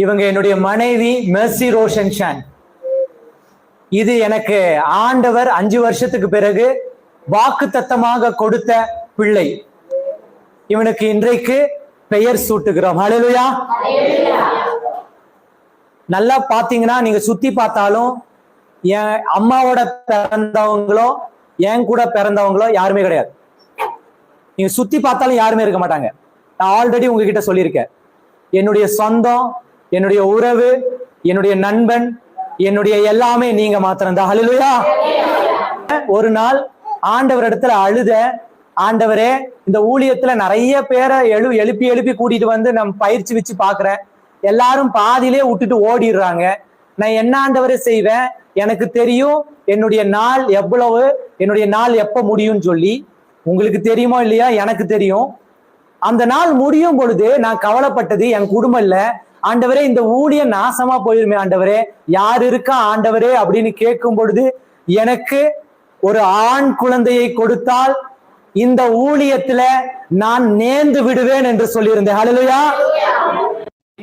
இவங்க என்னுடைய மனைவி மெர்சி ரோஷன் ஷான் இது எனக்கு ஆண்டவர் அஞ்சு வருஷத்துக்கு பிறகு வாக்கு தத்தமாக கொடுத்த பிள்ளை. இவனுக்கு இன்றைக்கு பெயர் சூட்டுகிறோம். அழலுயா நல்லா பாத்தீங்கன்னா நீங்க சுத்தி பார்த்தாலும் என் அம்மாவோட பிறந்தவங்களோ என் கூட பிறந்தவங்களோ யாருமே கிடையாது. நீங்க சுத்தி பார்த்தாலும் யாருமே இருக்க மாட்டாங்க. நான் ஆல்ரெடி உங்ககிட்ட சொல்லியிருக்கேன். என்னுடைய சொந்தம் என்னுடைய உறவு என்னுடைய நண்பன் என்னுடைய எல்லாமே நீங்க மாத்திரம்தான். ஹalleluya ஒரு நாள் ஆண்டவர் இடத்துல அழுத ஆண்டவரே இந்த ஊழியத்துல நிறைய பேரை எழு எழுப்பி எழுப்பி கூட்டிட்டு வந்து நம்ம பயிற்சி வச்சு பாக்குறேன் எல்லாரும் பாதியிலே விட்டுட்டு ஓடிடுறாங்க. நான் என்ன ஆண்டவரை செய்வேன்? எனக்கு தெரியும் என்னுடைய நாள் எவ்வளவு என்னுடைய நாள் எப்ப முடியும்னு சொல்லி. உங்களுக்கு தெரியுமோ இல்லையா? எனக்கு தெரியும். அந்த நாள் முடியும் பொழுது நான் கவலைப்பட்டது என் குடும்பம் இல்லை. ஆண்டவரே இந்த ஊழியம் நாசமா போயிருமே ஆண்டவரே. யார் இருக்கா ஆண்டவரே அப்படின்னு கேட்கும் பொழுது எனக்கு ஒரு ஆண் குழந்தையை கொடுத்தால் இந்த ஊழியத்துல நான் நேர்ந்து விடுவேன் என்று சொல்லியிருந்தேன். ஹலலுயா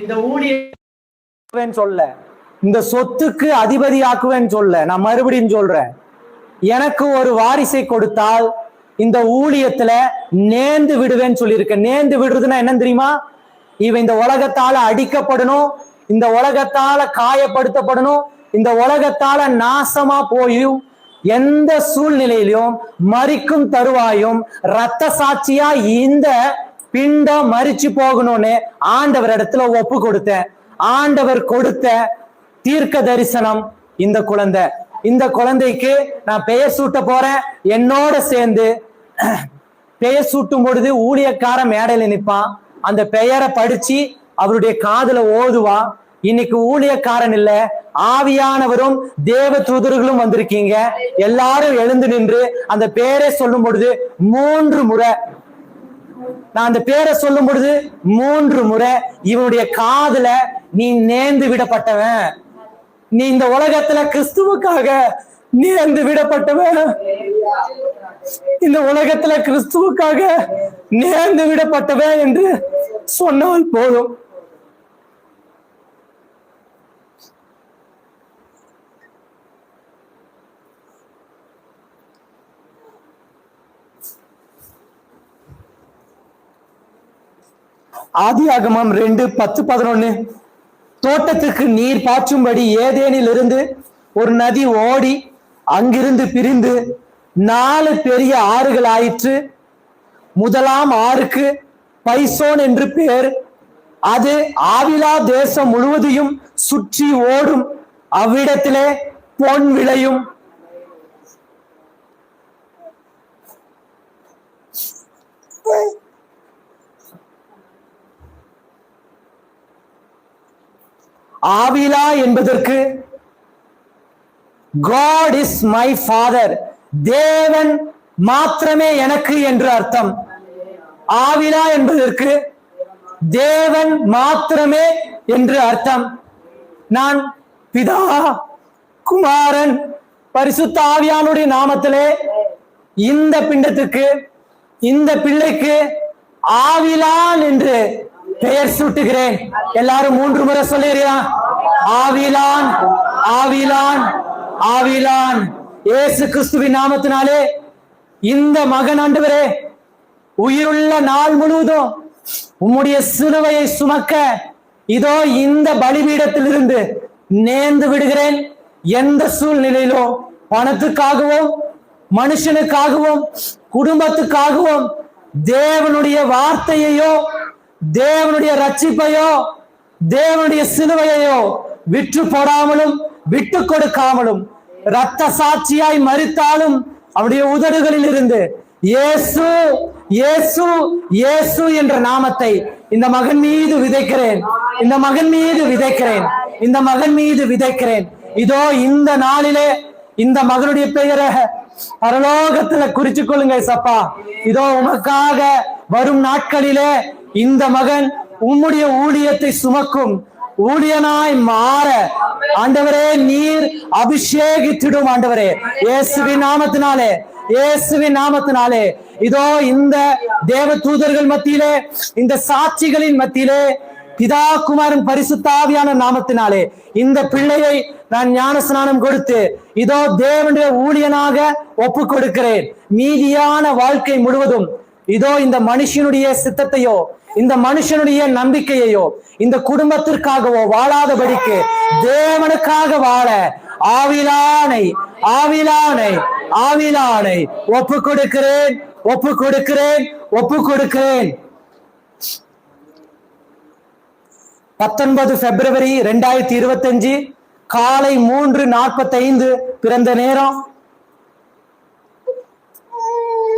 இந்த ஊழியன் சொல்ல இந்த சொத்துக்கு அதிபதியாக்குவேன் சொல்ல நான் மறுபடியும் சொல்றேன். எனக்கு ஒரு வாரிசை கொடுத்தால் இந்த ஊழியத்துல நேர்ந்து விடுவேன்னு சொல்லியிருக்கேன். நேர்ந்து விடுறதுன்னா என்ன தெரியுமா? இவன் இந்த உலகத்தால அடிக்கப்படணும். இந்த உலகத்தால காயப்படுத்தப்படணும். இந்த உலகத்தால நாசமா போயும். எந்த சூழ்நிலையிலும் மறிக்கும் தருவாயும் ரத்த சாட்சியா இந்த பிண்டம் மறிச்சு போகணும்னு ஆண்டவர் இடத்துல ஒப்பு கொடுத்தேன். ஆண்டவர் கொடுத்த தீர்க்க தரிசனம் இந்த குழந்தை. இந்த குழந்தைக்கு நான் பெயர் சூட்ட போறேன். என்னோட சேர்ந்து பெயர் சூட்டும் பொழுது ஊழியக்கார மேடையில நிற்பான் அந்த பெயரை படிச்சு அவருடைய காதல ஓதுவா. இன்னைக்கு ஊழியக்காரன் இல்ல ஆவியானவரும் தேவ தூதர்களும் வந்திருக்கீங்க. எல்லாரும் எழுந்து நின்று அந்த பேரை சொல்லும் பொழுது மூன்று முறை. நான் அந்த பேரை சொல்லும் பொழுது மூன்று முறை இவனுடைய காதல நீ நேர்ந்து விடப்பட்டவன். நீ இந்த உலகத்துல கிறிஸ்துவுக்காக நேர்ந்து விடப்பட்டவன். இந்த உலகத்துல கிறிஸ்துவுக்காக நேர்ந்து விடப்பட்டவன் என்று சொன்னால் போதும். ஆகமம் ரெண்டு பத்து பதினொன்னு. தோட்டத்துக்கு நீர் பாய்ச்சும்படி ஏதேனில் இருந்து ஒரு நதி ஓடி அங்கிருந்து பிரிந்து நாலு பெரிய ஆறுகள் ஆயிற்று முதலாம் ஆறுக்கு பைசோன் என்று பெயர் அது ஆவிலா தேசம் முழுவதையும் சுற்றி ஓடும். அவ்விடத்திலே பொன் விளையும். ஆவிலா என்பதற்கு காட் இஸ் மை ஃபாதர் தேவன் மாத்திரமே எனக்கு என்று அர்த்தம். ஆவிலா என்பதற்கு தேவன் மாத்திரமே என்று அர்த்தம். நான் பிதா குமாரன் பரிசுத்த ஆவியானுடைய நாமத்திலே இந்த பிண்டத்துக்கு இந்த பிள்ளைக்கு ஆவிலான் என்று பெயர் சூட்டுகிறேன். எல்லாரும் மூன்று முறை சொல்லுறியா ஆவிலான் ஆவிலான் ஆவிலான். இயேசு கிறிஸ்துவின் நாமத்தினாலே இந்த மகன் ஆண்டவரே உயிருள்ள நாள் முழுவதும் உம்முடைய சிலுவையை சுமக்க இதோ இந்த பலிபீடத்திலிருந்து நேர்ந்து விடுகிறேன். எந்த சூழ்நிலையிலோ பணத்துக்காகவும் மனுஷனுக்காகவும் குடும்பத்துக்காகவும் தேவனுடைய வார்த்தையையோ தேவனுடைய ரட்சிப்பையோ தேவனுடைய சிலுவையையோ விற்று போடாமலும் விட்டு கொடுக்காமலும் ரத்த சாட்சியாய் மறித்தாலும் அவருடைய உதடுகளில் இருந்து இயேசு இயேசு இயேசு என்ற நாமத்தை இந்த மகன் மீது விதைக்கிறேன். இந்த மகன் மீது விதைக்கிறேன். இந்த மகன் மீது விதைக்கிறேன். இதோ இந்த நாளிலே இந்த மகனுடைய பெயரை பரலோகத்துல குறிச்சு கொள்ளுங்க சப்பா. இதோ உமக்காக வரும் நாட்களிலே இந்த மகன் உம்முடைய ஊழியத்தை சுமக்கும் ஊழியனாய் மாற ஆண்டவரே நீர் அபிஷேகித்திடும் ஆண்டவரே. இயேசுவின் நாமத்தினாலே இயேசுவின் நாமத்தினாலே. இதோ இந்த தேவ தூதர்கள் மத்தியிலே இந்த சாட்சிகளின் மத்தியிலே பிதா குமாரன் பரிசுத்தாவியான நாமத்தினாலே இந்த பிள்ளையை நான் ஞான ஸ்நானம் கொடுத்து இதோ தேவனுடைய ஊழியனாக ஒப்பு கொடுக்கிறேன் மீதியான வாழ்க்கை முழுவதும் இதோ இந்த மனுஷனுடைய சித்தத்தையோ இந்த மனுஷனுடைய நம்பிக்கையையோ இந்த குடும்பத்திற்காகவோ வாழாதபடிக்கு தேவனுக்காக வாழ ஆவிலானை ஆவிலானை ஆவிலானை ஒப்பு கொடுக்கிறேன் ஒப்பு கொடுக்கிறேன் ஒப்பு கொடுக்கிறேன் பத்தொன்பது பிப்ரவரி ரெண்டாயிரத்தி இருபத்தஞ்சு காலை மூன்று நாற்பத்தி ஐந்து பிறந்த நேரம்.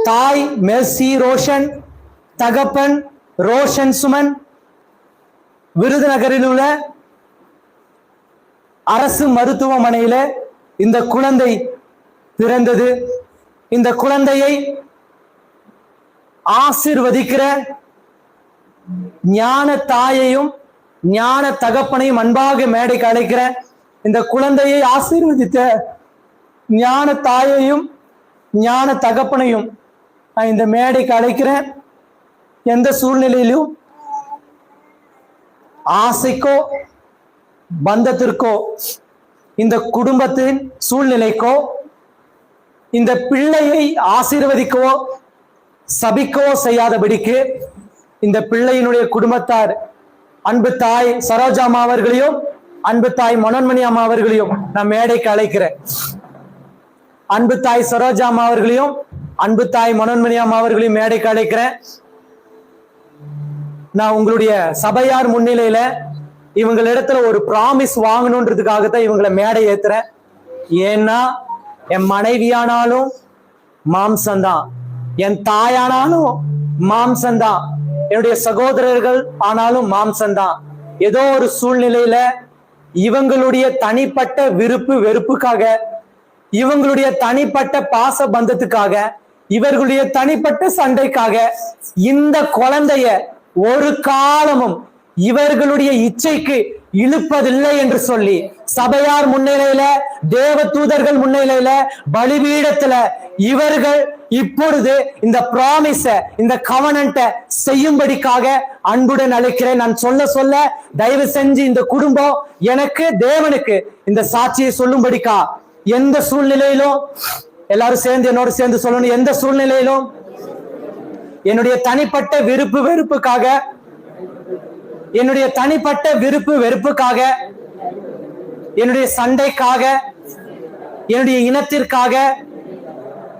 தாய் மெர்சி ரோஷன் தகப்பன் ரோஷன் சுமன் விருதுநகரில் உள்ள அரசு மருத்துவமனையில இந்த குழந்தை பிறந்தது. இந்த குழந்தையை ஆசிர்வதிக்கிற ஞான தாயையும் ஞான தகப்பனையும் அன்பாக மேடைக்கு அழைக்கிற இந்த குழந்தையை ஆசீர்வதித்த ஞான தாயையும் ஞான தகப்பனையும் நான் இந்த மேடைக்கு அழைக்கிறேன் எந்த சூழ்நிலையிலும் ஆசைக்கோ பந்தத்திற்கோ இந்த குடும்பத்தின் சூழ்நிலைக்கோ இந்த பிள்ளையை ஆசீர்வதிக்கவோ சபிக்கவோ செய்யாதபடிக்கு இந்த பிள்ளையினுடைய குடும்பத்தார் அன்பு தாய் சரோஜா அம்மா அவர்களையும் அன்பு தாய் மனோன்மணி அம்மா அவர்களையும் நான் மேடைக்கு அழைக்கிறேன். அன்பு தாய் சரோஜா அம்மா அவர்களையும் அன்பு தாய் மனோன்மணி அம்மா அவர்களையும் மேடைக்கு அழைக்கிறேன். நான் உங்களுடைய சபையார் முன்னிலையில இவங்களிடத்துல ஒரு ப்ராமிஸ் வாங்கணுன்றதுக்காக தான் இவங்களை மேடை ஏத்துறேன். ஏன்னா என் மனைவியானாலும் மாம்சம்தான். என் தாயானாலும் மாம்சம்தான். என்னுடைய சகோதரர்கள் ஆனாலும் மாம்சம்தான். ஏதோ ஒரு சூழ்நிலையில இவங்களுடைய தனிப்பட்ட விருப்பு வெறுப்புக்காக இவங்களுடைய தனிப்பட்ட பாச பந்தத்துக்காக இவர்களுடைய தனிப்பட்ட சண்டைக்காக இந்த குழந்தைய ஒரு காலமும் இவர்களுடைய இச்சைக்கு இழுப்பதில்லை என்று சொல்லி சபையார் முன்னிலையில தேவ தூதர்கள் முன்னிலையில பலிபீடத்துல இவர்கள் இப்பொழுது இந்த ப்ராமிஸ இந்த கவனண்ட செய்யும்படிக்காக அன்புடன் அழைக்கிறேன். நான் சொல்ல சொல்ல தயவு செஞ்சு இந்த குடும்பம் எனக்கு தேவனுக்கு இந்த சாட்சியை சொல்லும்படிக்கா? எந்த சூழ்நிலையிலும் எல்லாரும் சேர்ந்து என்னோட சேர்ந்து சொல்லணும். எந்த சூழ்நிலையிலும் என்னுடைய தனிப்பட்ட விருப்பு வெறுப்புக்காக என்னுடைய தனிப்பட்ட விருப்பு வெறுப்புக்காக என்னுடைய சண்டைக்காக என்னுடைய இனத்திற்காக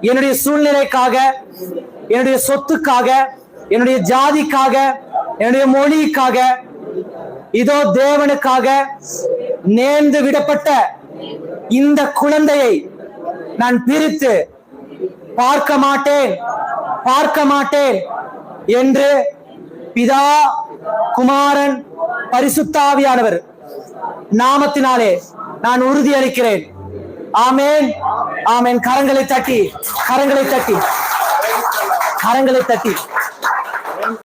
என்னுடைய சூழ்நிலைக்காக என்னுடைய சொத்துக்காக என்னுடைய ஜாதிக்காக என்னுடைய மொழிக்காக இதோ தேவனுக்காக நேர்ந்து விடப்பட்ட இந்த குழந்தையை நான் பிரித்து பார்க்க மாட்டேன் பார்க்க மாட்டேன் என்று பிதா குமாரன் பரிசுத்தாவியானவர். நாமத்தினாலே நான் உறுதி அளிக்கிறேன் ஆமேன். ஆமேன். கரங்களை தட்டி கரங்களை தட்டி கரங்களை தட்டி.